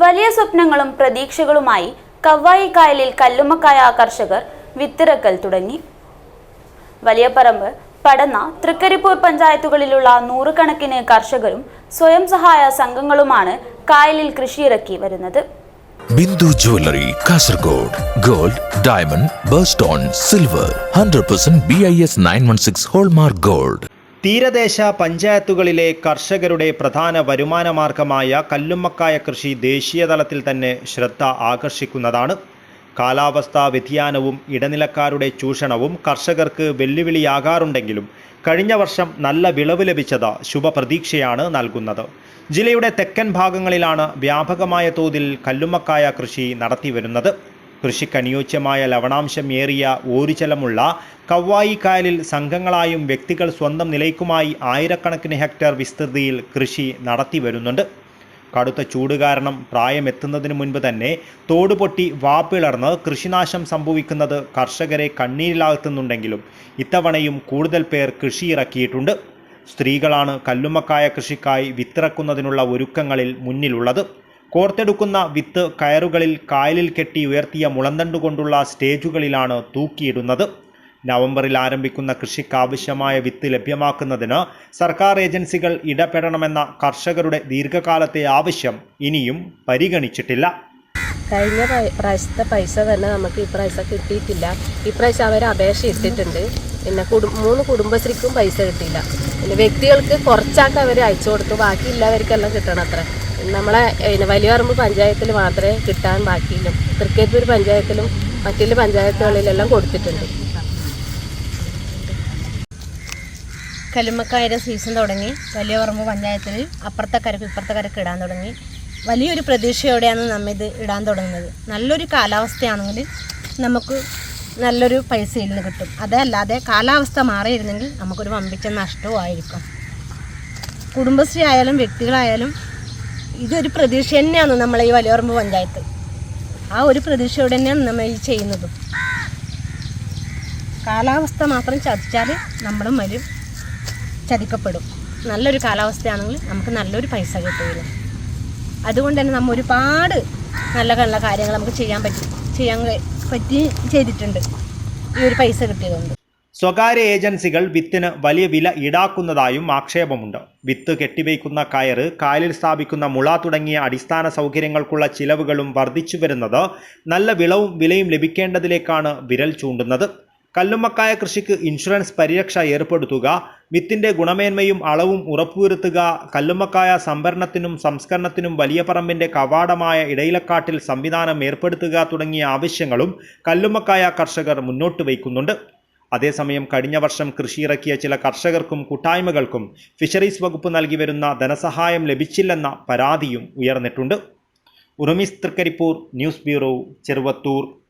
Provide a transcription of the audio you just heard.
വലിയ സ്വപ്നങ്ങളും പ്രതീക്ഷകളുമായി കവ്വായി കായലിൽ കല്ലുമ്മക്കായ കർഷകർ വിത്തിറക്കൽ തുടങ്ങി. വലിയപറമ്പ് പടന്ന തൃക്കരിപ്പൂർ പഞ്ചായത്തുകളിലുള്ള നൂറുകണക്കിന് കർഷകരും സ്വയം സഹായ സംഘങ്ങളുമാണ് കായലിൽ കൃഷിയിറക്കി വരുന്നത്. Bindu jewellery Kasaragod gold diamond birthstone silver hundred percent B I S nine one six hallmark gold. തീരദേശ പഞ്ചായത്തുകളിലെ കർഷകരുടെ പ്രധാന വരുമാന മാർഗമായ കല്ലുമ്മക്കായ കൃഷി ദേശീയതലത്തിൽ തന്നെ ശ്രദ്ധ ആകർഷിക്കുന്നതാണ്. കാലാവസ്ഥാ വ്യതിയാനവും ഇടനിലക്കാരുടെ ചൂഷണവും കർഷകർക്ക് വെല്ലുവിളിയാകാറുണ്ടെങ്കിലും കഴിഞ്ഞ വർഷം നല്ല വിളവ് ലഭിച്ചത് ശുഭപ്രതീക്ഷയാണ് നൽകുന്നത്. ജില്ലയുടെ തെക്കൻ ഭാഗങ്ങളിലാണ് വ്യാപകമായ തോതിൽ കല്ലുമ്മക്കായ കൃഷി നടത്തിവരുന്നത്. കൃഷിക്കനുയോജ്യമായ ലവണാംശമേറിയ ഓരുജലമുള്ള കവ്വായി കായലിൽ സംഘങ്ങളായും വ്യക്തികൾ സ്വന്തം നിലയ്ക്കുമായി ആയിരക്കണക്കിന് ഹെക്ടർ വിസ്തൃതിയിൽ കൃഷി നടത്തി വരുന്നുണ്ട്. കടുത്ത ചൂട് കാരണം പ്രായമെത്തുന്നതിന് മുൻപ് തന്നെ തോട് പൊട്ടി വാപ്പിളർന്ന് കൃഷിനാശം സംഭവിക്കുന്നത് കർഷകരെ കണ്ണീരിലാഴ്ത്തുന്നുണ്ടെങ്കിലും ഇത്തവണയും കൂടുതൽ പേർ കൃഷിയിറക്കിയിട്ടുണ്ട്. സ്ത്രീകളാണ് കല്ലുമ്മക്കായ കൃഷിക്കായി വിത്തിറക്കുന്നതിനുള്ള ഒരുക്കങ്ങളിൽ മുന്നിലുള്ളത്. കോർത്തെടുക്കുന്ന വിത്ത് കയറുകളിൽ കായലിൽ കെട്ടി ഉയർത്തിയ മുളന്തണ്ടുകൊണ്ടുള്ള സ്റ്റേജുകളിലാണ് തൂക്കിയിടുന്നത്. നവംബറിൽ ആരംഭിക്കുന്ന കൃഷിക്കാവശ്യമായ വിത്ത് ലഭ്യമാക്കുന്നതിന് സർക്കാർ ഏജൻസികൾ ഇടപെടണമെന്ന കർഷകരുടെ ദീർഘകാലത്തെ ആവശ്യം ഇനിയും പരിഗണിച്ചിട്ടില്ല. കഴിഞ്ഞ പ്രാ- പ്രാവശ്യത്തെ പൈസ തന്നെ നമുക്ക് ഈ പ്രാവശ്യം കിട്ടിയിട്ടില്ല. ഈ പ്രാവശ്യം അവർ അപേക്ഷ ഇട്ടിട്ടുണ്ട്. പിന്നെ മൂന്ന് കുടുംബശ്രീക്കും പൈസ കിട്ടിയില്ല. പിന്നെ വ്യക്തികൾക്ക് കുറച്ചാൾക്ക് അവർ അയച്ചു കൊടുത്തു. ബാക്കിയുള്ളവർക്കെല്ലാം കിട്ടണം അത്ര നമ്മളെ വലിയ പറമ്പ് പഞ്ചായത്തിൽ മാത്രമേ കിട്ടാൻ ബാക്കിയുള്ളൂ തൃക്കരിപ്പൂർ പഞ്ചായത്തിലും മറ്റുള്ള പഞ്ചായത്തുകളിലെല്ലാം കൊടുത്തിട്ടുണ്ട്. കല്ലുമ്മക്കായുടെ സീസൺ തുടങ്ങി. വലിയ പറമ്പ് പഞ്ചായത്തിൽ അപ്പുറത്തെ കരക്ക് ഇപ്പുറത്തെ കരക്ക് ഇടാൻ തുടങ്ങി. വലിയൊരു പ്രതീക്ഷയോടെയാണ് നമ്മ ഇത് ഇടാൻ തുടങ്ങുന്നത്. നല്ലൊരു കാലാവസ്ഥയാണെങ്കിൽ നമുക്ക് നല്ലൊരു പൈസ ഇരുന്ന് കിട്ടും. അതല്ലാതെ കാലാവസ്ഥ മാറിയിരുന്നെങ്കിൽ നമുക്കൊരു വമ്പിച്ച നഷ്ടവും ആയിരിക്കും. കുടുംബശ്രീ ആയാലും വ്യക്തികളായാലും ഇതൊരു പ്രതീക്ഷ തന്നെയാണ് നമ്മളെ ഈ വലിയപറമ്പ് പഞ്ചായത്ത്. ആ ഒരു പ്രതീക്ഷയോടെ തന്നെയാണ് നമ്മൾ ഈ ചെയ്യുന്നത്. കാലാവസ്ഥ മാത്രം ചതിച്ചാൽ നമ്മളും വരും ചതിക്കപ്പെടും. നല്ലൊരു കാലാവസ്ഥയാണെങ്കിൽ നമുക്ക് നല്ലൊരു പൈസ കിട്ടുകയില്ല അതുകൊണ്ട് തന്നെ നമ്മൾ ഒരുപാട് നല്ല നല്ല കാര്യങ്ങൾ നമുക്ക് ചെയ്യാൻ പറ്റി ചെയ്യാൻ പറ്റി ചെയ്തിട്ടുണ്ട്. ഈ ഒരു പൈസ കിട്ടിയതുകൊണ്ട്. സ്വകാര്യ ഏജൻസികൾ വിത്തിന് വലിയ വില ഈടാക്കുന്നതായും ആക്ഷേപമുണ്ട്. വിത്ത് കെട്ടിവയ്ക്കുന്ന കയറ് കാലിൽ സ്ഥാപിക്കുന്ന മുള തുടങ്ങിയ അടിസ്ഥാന സൗകര്യങ്ങൾക്കുള്ള ചിലവുകളും വർദ്ധിച്ചു വരുന്നത് നല്ല വിളവും വിലയും ലഭിക്കേണ്ടതിലേക്കാണ് വിരൽ ചൂണ്ടുന്നത്. കല്ലുമ്മക്കായ കൃഷിക്ക് ഇൻഷുറൻസ് പരിരക്ഷ ഏർപ്പെടുത്തുക വിത്തിന്റെ ഗുണമേന്മയും അളവും ഉറപ്പുവരുത്തുക കല്ലുമ്മക്കായ സംഭരണത്തിനും സംസ്കരണത്തിനും വലിയ പറമ്പിന്റെ കവാടമായ ഇടയിലക്കാട്ടിൽ സംവിധാനം ഏർപ്പെടുത്തുക തുടങ്ങിയ ആവശ്യങ്ങളും കല്ലുമ്മക്കായ കർഷകർ മുന്നോട്ട് വയ്ക്കുന്നുണ്ട്. അതേസമയം കഴിഞ്ഞ വർഷം കൃഷിയിറക്കിയ ചില കർഷകർക്കും കൂട്ടായ്മകൾക്കും ഫിഷറീസ് വകുപ്പ് നൽകി വരുന്ന ധനസഹായം ലഭിച്ചില്ലെന്ന പരാതിയും ഉയർന്നിട്ടുണ്ട്. ഉറുമിസ് തൃക്കരിപ്പൂർ ന്യൂസ് ബ്യൂറോ ചെറുവത്തൂർ.